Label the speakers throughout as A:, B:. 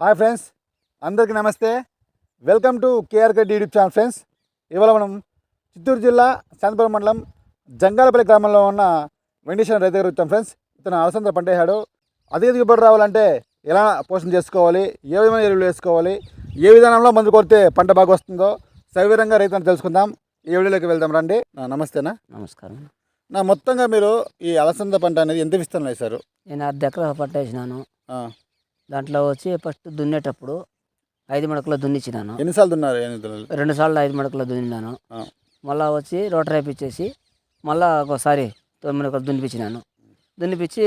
A: Hi friends అందరికీ నమస్తే. Welcome to KR గడ్ యూట్యూబ్ ఛానల్ ఫ్రెండ్స్. ఇవాళ మనం చిత్తూరు జిల్లా శాంతిపురం మండలం జంగాలపల్లి గ్రామంలో ఉన్న వెంకటేశ్వర రైతు దగ్గర వచ్చాం ఫ్రెండ్స్. ఇతను అలసంద పంట వేసాడు అధిక దిగుబడి రావాలంటే ఎలా పోషణ చేసుకోవాలి ఏ విధమైన ఎరువులు వేసుకోవాలి ఏ విధానంలో మందు కొడితే పంట బాగా వస్తుందో సవివరంగా రైతులను తెలుసుకుందాం. ఈ వీడియోలోకి వెళ్దాం రండి. నమస్తేనా
B: నమస్కారం.
A: నా మొత్తంగా మీరు ఈ అలసంద పంట అనేది ఎంత విస్తరణ వేశారు?
B: నేను అర్ధ ఎకరా పట్టేసినాను
A: ఆ,
B: దాంట్లో వచ్చి ఫస్ట్ దున్నేటప్పుడు ఐదు మడకలు దున్నిచ్చినాను.
A: ఎన్నిసార్లు దున్నారు?
B: రెండు సార్లు ఐదు మడకలు దున్నినాను.
A: ఆ.
B: మళ్ళా వచ్చి రోటర్ వేపించేసి మళ్ళా ఒకసారి తొమ్మిది మడకలు దున్నిపించినాను. దున్నిపించి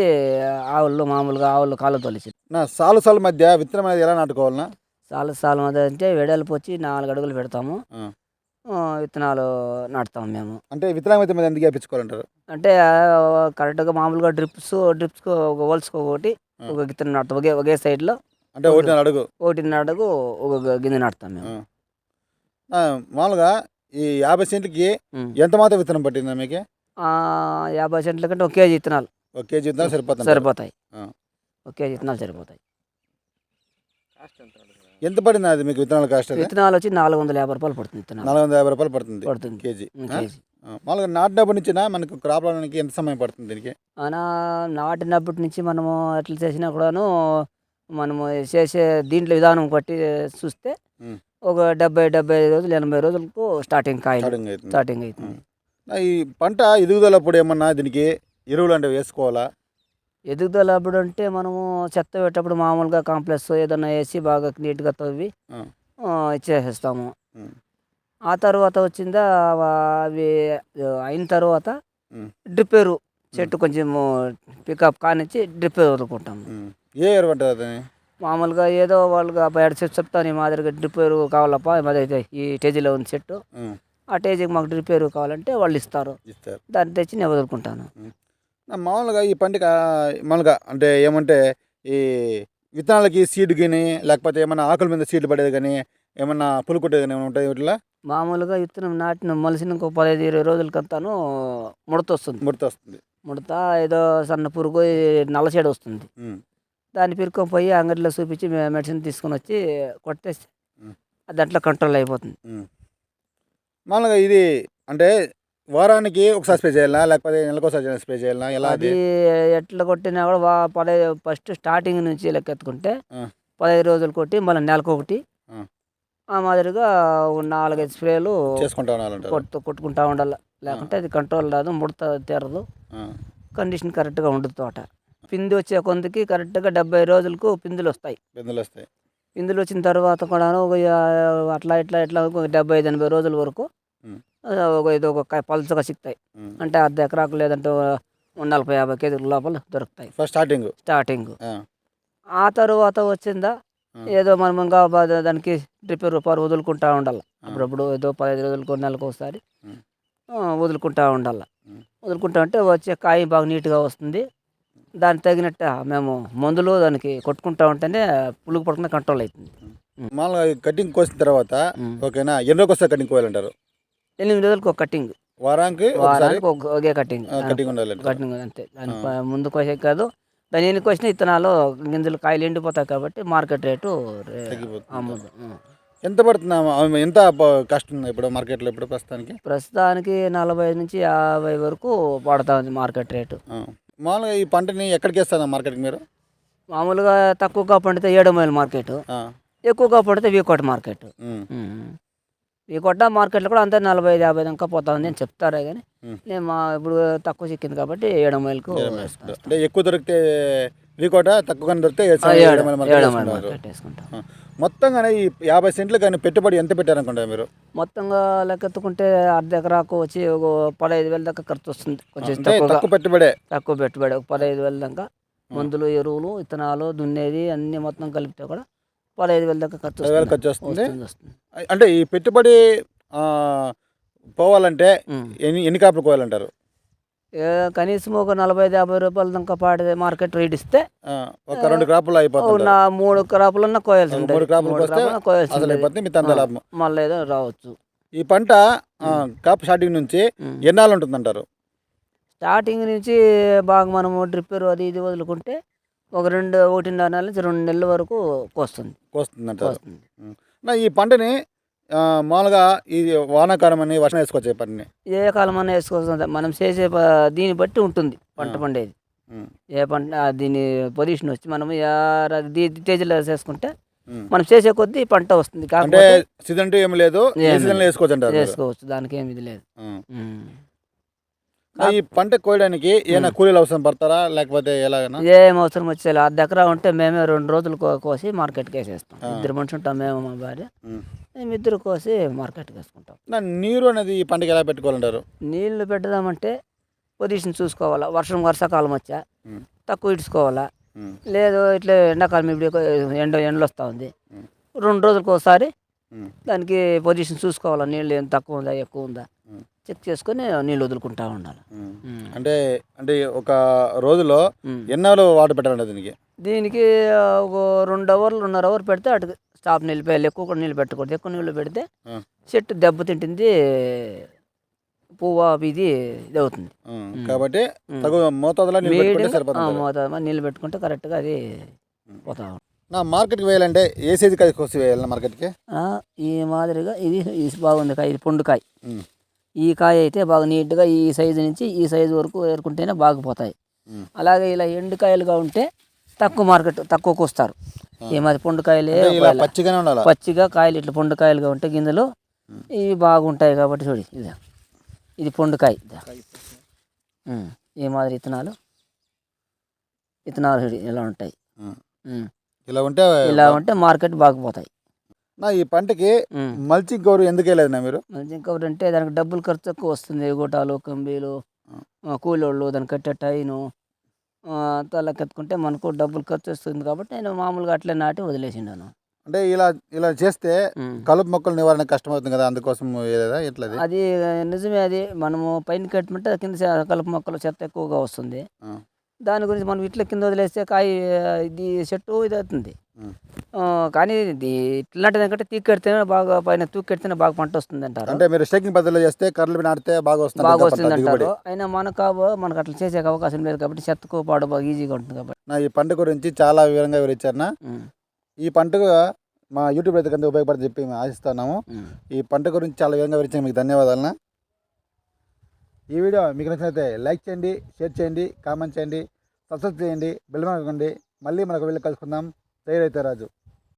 B: ఆవులు మామూలుగా ఆవులు కాళ్ళు తోలిచి
A: నా సాలు సాలు మధ్య విత్తనం అనేది ఎలా నాటుకోవాలన్నా?
B: సాలు సాలు మధ్య అంటే వెడల్పు వచ్చి నాలుగు అడుగులు పెడతాము. విత్తనాలు నాటుతాము మేము.
A: అంటే విత్తనం అయితే మీద ఎందుకు వేయించుకోవాలంటారు?
B: అంటే కరెక్ట్గా మామూలుగా డ్రిప్స్ డ్రిప్స్ ఒక హోల్స్కి ఒకటి. ఒక విత్తనం నాటుతాం ఒకే ఒకే సైడ్లో
A: అంటే ఒకటిన్నర అడుగు.
B: ఒకటిన్నర అడుగు ఒక గింజ నాటుతాం మేము.
A: మామూలుగా ఈ యాభై సెంట్లకి. ఎంత మాత్రం విత్తనం పట్టిందా మీకు?
B: ఆ, యాభై సెంట్ల కంటే ఒక కేజీ విత్తనాలు.
A: ఒక కేజీ విత్తనం సరిపోతుంది
B: సరిపోతాయి.
A: ఆ.
B: ఒక కేజీ విత్తనాలు సరిపోతాయి.
A: ఎంత పడింది అది మీకు విత్తనాల కాస్ట్
B: విత్తనాలు వచ్చి నాలుగు వందల యాభై రూపాయలు పడుతుంది విత్తనాలు.
A: నాలుగు వందల యాభై రూపాయలు పడుతుంది
B: పడుతుంది.
A: కేజీ?
B: కేజీ.
A: మామూలుగా నాటినప్పటి నుంచి మనకు క్రాప్ రావడానికి ఎంత సమయం పడుతుంది దీనికి?
B: అనా నాటినప్పటి నుంచి మనము ఎట్లా చేసినా కూడాను మనము చేసే దీంట్లో విధానం బట్టి చూస్తే. ఒక డెబ్బై డెబ్బై ఐదు రోజులు ఎనభై రోజులకు స్టార్టింగ్ కాయలు.
A: స్టార్టింగ్ అవుతుంది.
B: స్టార్టింగ్ అవుతుంది.
A: ఈ పంట ఎదుగుదలప్పుడు ఏమన్నా దీనికి ఎరువులు అంటే వేసుకోవాలా?
B: ఎదుగుదల అప్పుడు అంటే మనము చెత్త పెట్టేటప్పుడు మామూలుగా కాంప్లెక్స్ ఏదైనా వేసి బాగా నీట్గా తవ్వి.
A: ఆ,
B: ఇచ్చేసేస్తాము.
A: ఉమ్.
B: ఆ తర్వాత వచ్చిందా అవ- అయిన తర్వాత
A: ఉమ్.
B: డ్రిప్ ఎరువు చెట్టు కొంచెం పికప్ కానిచ్చి డ్రిప్ ఎరువు వదులుకుంటాము.
A: ఉమ్. ఏ ఎరువు అంటారు అతని?
B: మామూలుగా ఏదో వాళ్ళకి బయట చెప్తాను చెప్తాను ఈ మాదిరిగా డ్రిప్ ఎరువు కావాలప్పా ఈ మాదిరి ఈ టేజీలో ఉంది చెట్టు. ఆ టేజీకి మాకు డ్రిప్ ఎరువు కావాలంటే వాళ్ళు ఇస్తారు.
A: ఇస్తారు.
B: దాన్ని తెచ్చి నేను వదులుకుంటాను.
A: మామూలుగా ఈ పంటకి మామూలుగా అంటే ఏమంటే ఈ విత్తనాలకి సీడ్ కానీ లేకపోతే ఏమన్నా ఆకుల మీద సీడ్లు పడేది కానీ ఏమన్నా పులు కొట్టేది ఏమైనా ఉంటాయి వీటిలో?
B: మామూలుగా విత్తనం నాటిన మలిసిన ఇంకో పదహైదు ఇరవై రోజులకంతాను ముడత వస్తుంది
A: ముడత వస్తుంది
B: ముడత ఏదో సన్న పురుగు నల్లచేడు వస్తుంది. దాన్ని పిరుకొని పోయి అంగడిలో చూపించి మెడిసిన్ తీసుకొని వచ్చి కొట్టేస్తే. దాంట్లో కంట్రోల్ అయిపోతుంది.
A: మామూలుగా ఇది అంటే వారానికి ఒకసారి స్ప్రే చేయాలా? లేకపోతే నెలకోసారి స్ప్రే చేయాలా? ఎలా
B: అది ఎట్లా కొట్టినా కూడా పదహైదు ఫస్ట్ స్టార్టింగ్ నుంచి లెక్కెత్తుకుంటే
A: ఆ.
B: పదహైదు రోజులు కొట్టి మళ్ళీ నెలకు ఒకటి
A: ఆ.
B: మాదిరిగా నాలుగైదు స్ప్రేలు కొట్టు కొట్టుకుంటా ఉండాలి లేకుంటే అది కంట్రోల్ రాదు ముడత తీరదు. కండిషన్ కరెక్ట్గా ఉండదు తోట పిండి వచ్చే కొందికి కరెక్ట్గా డెబ్బై రోజులకు పిందులు వస్తాయి
A: బిందులు వస్తాయి
B: పిందులు వచ్చిన తర్వాత కూడా ఒక అట్లా ఇట్లా ఇట్లా ఒక డెబ్బై ఐదు ఎనభై రోజుల వరకు ఒక ఇది ఒక పలుచగా సిక్తాయి. అంటే అర్ధ ఎకరాకు లేదంటే నలభై యాభై కేజీల లోపల దొరుకుతాయి
A: ఫస్ట్ స్టార్టింగ్
B: స్టార్టింగ్
A: ఆ.
B: తర్వాత వచ్చిందా. ఏదో మనం ఇంకా దానికి డ్రిప్ రూపాయలు వదులుకుంటా ఉండాలి. అప్పుడప్పుడు ఏదో పదహైదు రోజులకు నెలకు ఒకసారి వదులుకుంటా ఉండాలి. వదులుకుంటా ఉంటే వచ్చే కాయ బాగా నీట్గా వస్తుంది. దానికి తగినట్టు మేము మందులు దానికి కొట్టుకుంటా ఉంటేనే పులుగు పడకుండా కంట్రోల్ అవుతుంది
A: మామూలుగా కటింగ్ కోసిన తర్వాత. ఓకేనా ఎన్ని రోజులు వస్తే కటింగ్ కోయాలంటారు?
B: ఎనిమిది రోజులకు ఒక కటింగ్.
A: వారానికి ఒకసారి?
B: వారానికి ఒక కటింగ్.
A: కటింగ్ ఉండాలంటారు.
B: కటింగ్ అంతే. దాని ముందు కోసే కాదు దాని ఎన్ని కోసిన ఇత్తనాలు గింజలు కాయలు ఎండిపోతాయి కాబట్టి మార్కెట్ రేటు ఉం.
A: ఎంత పడుతుంది ఎంత ఉంది ఇప్పుడు మార్కెట్లో ఇప్పుడు ప్రస్తుతానికి?
B: ప్రస్తుతానికి నలభై నుంచి యాభై వరకు పడుతూ ఉంది మార్కెట్ రేటు.
A: మామూలుగా ఈ పంటని ఎక్కడికి వేస్తారు మార్కెట్కి మీరు?
B: మామూలుగా తక్కువగా పండితే ఏడు మైల్ మార్కెట్. ఎక్కువగా పండితే వీకోట మార్కెట్.
A: ఉమ్.
B: వీకోట మార్కెట్లో కూడా అంతే నలభై ఐదు యాభై దాకా పోతా ఉంది అని చెప్తారే కానీ. నేను మా ఇప్పుడు తక్కువ చిక్కింది కాబట్టి ఏడు మైల్కు.
A: అంటే ఎక్కువ దొరికితే వీకోట తక్కువగానే దొరికితే
B: వేసుకుంటాం.
A: మొత్తంగానే ఈ యాభై సెంట్లు కానీ పెట్టుబడి ఎంత పెట్టారనుకుంటారు మీరు
B: మొత్తంగా లెక్కెత్తుకుంటే అర్ధ ఎకరాకు వచ్చి ఒక పదహైదు వేల దాకా ఖర్చు వస్తుంది కొంచెం
A: తక్కువ పెట్టుబడే
B: తక్కువ పెట్టుబడి ఒక పదహైదు వేల దాకా మందులు ఎరువులు విత్తనాలు దున్నేది అన్ని మొత్తం కలిపితే కూడా పదహైదు వేల దాకా ఖర్చు
A: పదివేలు ఖర్చు వస్తుంది. అంటే ఈ పెట్టుబడి పోవాలంటే. ఎన్ని ఎన్ని కాపులు కోయాలంటారు?
B: కనీసం ఒక నలభై ఐదు యాభై రూపాయల దాకా పాడే మార్కెట్ రేట్ ఇస్తే
A: ఒక రెండు క్రాపులు అయిపోతుంది
B: నా మూడు క్రాపులన్నా కోయాల్సి ఉంటుంది
A: మూడు
B: మూడు క్రాపులన్నా కోయాల్సి ఉంటుంది.
A: లాభం.
B: మళ్ళీ ఏదో రావచ్చు.
A: ఈ పంట కాపు స్టార్టింగ్ నుంచి. ఎన్నాళ్ళు ఉంటుందంటారు?
B: స్టార్టింగ్ నుంచి బాగా మనము డ్రిప్పర్ అది ఇది వదులుకుంటే ఒక రెండు ఒకటిన్నర నెలల నుంచి రెండు నెలల వరకు కోస్తుంది. కోస్తుంది.
A: నా ఈ పంటని మామూలుగా ఈ వానాకాలం అని వర్షం వేసుకోవచ్చు ఈ పంటని?
B: ఏ కాలం అన్నా వేసుకోవచ్చు. మనం చేసే దీన్ని బట్టి ఉంటుంది పంట. పండేది. ఏ పంట దీని పొజిషన్ వచ్చి మనం తేజీలో చేసుకుంటే. మనం చేసే కొద్దీ పంట వస్తుంది.
A: అంటే
B: కాకపోతే
A: సీజన్ అంటూ ఏమి లేదు. వేసుకోవచ్చు.
B: చేసుకోవచ్చు దానికి ఏమి ఇది లేదు.
A: ఈ పంట కోయడానికి ఏమైనా కూలీలు అవసరం పడతారా లేకపోతే ఎలాగైనా
B: ఏం అవసరం వచ్చేది అర్ధ ఎకరా ఉంటే మేమే రెండు రోజులు కోసి మార్కెట్కి వేసేస్తాం. ఇద్దరు మనుషులు ఉంటాం మేము మా భార్య
A: ఉం.
B: మేము ఇద్దరు కోసి మార్కెట్కి వేసుకుంటాం
A: నీరు అనేది ఈ పంటకి ఎలా పెట్టుకోవాలంటారు
B: నీళ్ళు పెట్టదామంటే పొజిషన్ చూసుకోవాలా వర్షం వర్షాకాలం వచ్చా. తక్కువ ఇడ్చుకోవాలా. లేదు ఇట్లా ఎండాకాలం ఇప్పుడు ఎండ ఎండలు వస్తూ ఉంది. రెండు రోజులకు ఒకసారి. దానికి పొజిషన్ చూసుకోవాలా నీళ్ళు ఏం తక్కువ ఉందా ఎక్కువ ఉందా. చెక్ చేసుకొని నీళ్ళు వదులుకుంటా ఉండాలి.
A: అంటే అంటే ఒక రోజులో. ఎన్ని అవర్లు వాటర్ పెట్టాలంట దీనికి
B: దీనికి ఒక రెండు అవర్లు రెండున్నర అవర్ పెడితే అటు స్టాప్ నిలిపేయాలి ఎక్కువ కూడా నీళ్ళు పెట్టకూడదు ఎక్కువ నీళ్ళు పెడితే. చెట్టు దెబ్బతింటుంది పువ్వు ఇది ఇది అవుతుంది.
A: కాబట్టి మోతాదులో
B: మోతాదు నీళ్ళు పెట్టుకుంటే కరెక్ట్గా అది పోతా.
A: నా మార్కెట్కి వేయాలంటే ఏ సైజు కాయ కోసి వేయాలి మార్కెట్కి
B: ఈ మాదిరిగా ఇది ఇది బాగుంది కాయ ఇది పండుకాయ. ఈ కాయ అయితే బాగా నీట్గా ఈ సైజు నుంచి ఈ సైజు వరకు ఏరుకుంటేనే బాగా పోతాయి.
A: ఉం.
B: అలాగే ఇలా ఎండుకాయలుగా ఉంటే తక్కువ మార్కెట్ తక్కువ కోస్తారు. ఈ పండుకాయలే
A: పచ్చిగానే ఉండాలి?
B: పచ్చిగా కాయలు ఇట్లా పండుకాయలుగా ఉంటే గింజలు ఇవి బాగుంటాయి కాబట్టి చూడు ఇది. ఇది పండుకాయ. ఈ మాదిరి ఇత్తనాలు. ఇత్తనాలు చూడు ఇలా ఉంటాయి.
A: ఇలా ఉంటే
B: ఇలా ఉంటే మార్కెట్ బాగుపోతాయి
A: నా ఈ పంటకి. మల్చింగ్ కవర్ ఎందుకు నా మీరు?
B: మంచి ఇంకొకటి అంటే దానికి డబ్బులు ఖర్చు ఎక్కువ వస్తుంది. గోటాలు కంబీలు కూలోళ్ళు దానికి కట్టే టైను తలకెత్తుకుంటే మనకు డబ్బులు ఖర్చు వస్తుంది కాబట్టి నేను మామూలుగా అట్లే నాటి వదిలేసిండాను.
A: అంటే ఇలా ఇలా చేస్తే. కలుపు మొక్కలు నివారణ కష్టమవుతుంది కదా అందుకోసం ఎట్లది?
B: అది నిజమే అది. మనము పైన కట్టమంటే కింద కలుపు మొక్కలు చెత్త ఎక్కువగా వస్తుంది. దాని గురించి మనం ఇట్లా కింద వదిలేస్తే కాయ ఇది చెట్టు ఇది అవుతుంది. కానీ ఇది ఇట్లాంటి దానికంటే తీకెడితేనే బాగా పైన తూకెడితేనే బాగా పంట వస్తుంది అంటారు
A: అంటే మీరు స్టేకింగ్ పద్ధతిలో చేస్తే కర్రలు నాటితే బాగా వస్తుంది
B: బాగా వస్తుంది అంటారు అయినా మనకు కాబో- మనకు అట్లా చేసే అవకాశం లేదు కాబట్టి చెత్తకు పాడు బాగా ఈజీగా ఉంటుంది కాబట్టి.
A: నా ఈ పంట గురించి చాలా వివరంగా వివరించారు. ఈ పంటకు మా యూట్యూబ్ రైతుకంతా ఉపయోగపడి చెప్పి మేము ఆశిస్తున్నాము. ఈ పంట గురించి చాలా వివరంగా వివరించిన మీకు ధన్యవాదాలన్నా. ఈ వీడియో మీకు నచ్చినట్లయితే లైక్ చేయండి షేర్ చేయండి కామెంట్ చేయండి సబ్స్క్రైబ్ చేయండి బెల్ మార్కండి మళ్ళీ మనకు వెళ్ళి కలుసుకుందాం. తయారైతే రాజు.